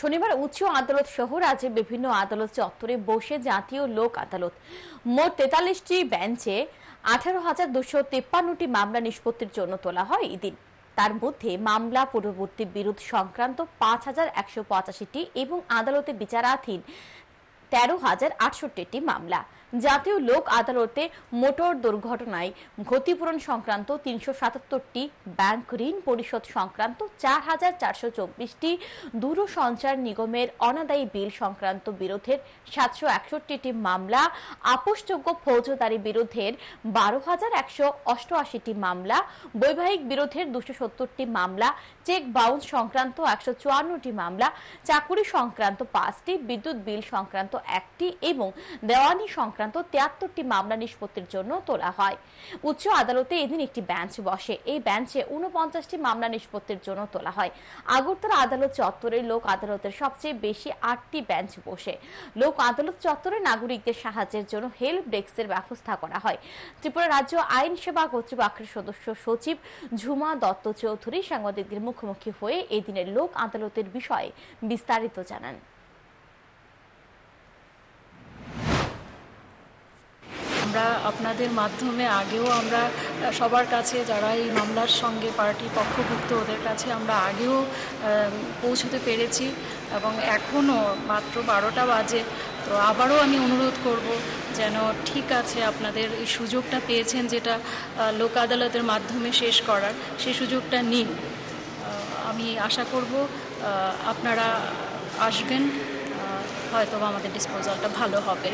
শনিবার উচ্চ আদালত সহ রাজ্যের বিভিন্ন আদালত চত্বরে বসে জাতীয় লোক আদালত। মোট তেতাল্লিশটি বেঞ্চে আঠারো হাজার দুশো তেপ্পান্নটি মামলা নিষ্পত্তির জন্য তোলা হয় এদিন। তার মধ্যে মামলা পূর্ববর্তী বিরোধ সংক্রান্ত পাঁচ হাজার একশো পঁচাশিটি এবং আদালতে বিচারাধীন তেরো হাজার আটষট্টিটি মামলা। জাতীয় লোক আদালতে মোটর দুর্ঘটনায় ক্ষতিপূরণ সংক্রান্ত তিনশো সাতাত্তরটি ব্যাংক ঋণ পরিশোধ সংক্রান্ত চার হাজার চারশো চব্বিশটি দূরসঞ্চার নিগমের অনাদায়ী বিল সংক্রান্ত বিরোধের সাতশো একষট্টিটি মামলা, আপোষযোগ্য ফৌজদারি বিরোধের বারো হাজার একশো অষ্টআশিটি মামলা, বৈবাহিক বিরোধের দুশো সত্তরটি মামলা, চেক বাউন্স সংক্রান্ত একশো চুয়ান্নটি মামলা, চাকুরি সংক্রান্ত পাঁচটি, বিদ্যুৎ বিল সংক্রান্ত একটি এবং দেওয়ানি সংক্রান্ত তিয়াত্তরটি মামলা নিষ্পত্তির জন্য তোলা হয়। উচ্চ আদালতে এদিন একটি বেঞ্চ বসে। এই বেঞ্চে উনপঞ্চাশটি মামলা নিষ্পত্তির জন্য তোলা হয়। আগরতলা আদালত চত্বরে লোক আদালতের সবচেয়ে বেশি আটটি বেঞ্চ বসে। লোক আদালত চত্বরে নাগরিকদের সাহায্যের জন্য হেল্প ডেস্কের ব্যবস্থা করা হয়। ত্রিপুরা রাজ্য আইন সেবা কর্তৃপক্ষের সদস্য সচিব ঝুমা দত্ত চৌধুরী সাংবাদিকদের মুখোমুখি হয়ে এদিনের লোক আদালতের বিষয়ে বিস্তারিত জানান। আমরা আপনাদের মাধ্যমে আগেও আমরা সবার কাছে যারা এই মামলার সঙ্গে পার্টি পক্ষভুক্ত ওদের কাছে আমরা আগেও পৌঁছতে পেরেছি এবং এখনও মাত্র বারোটা বাজে। তো আবারও আমি অনুরোধ করব যেন ঠিক আছে আপনাদের এই সুযোগটা পেয়েছেন যেটা লোক আদালতের মাধ্যমে শেষ করার সেই সুযোগটা নিন। আমি আশা করব আপনারা আসবেন হয়তো আমাদের ডিসপোজালটা ভালো হবে।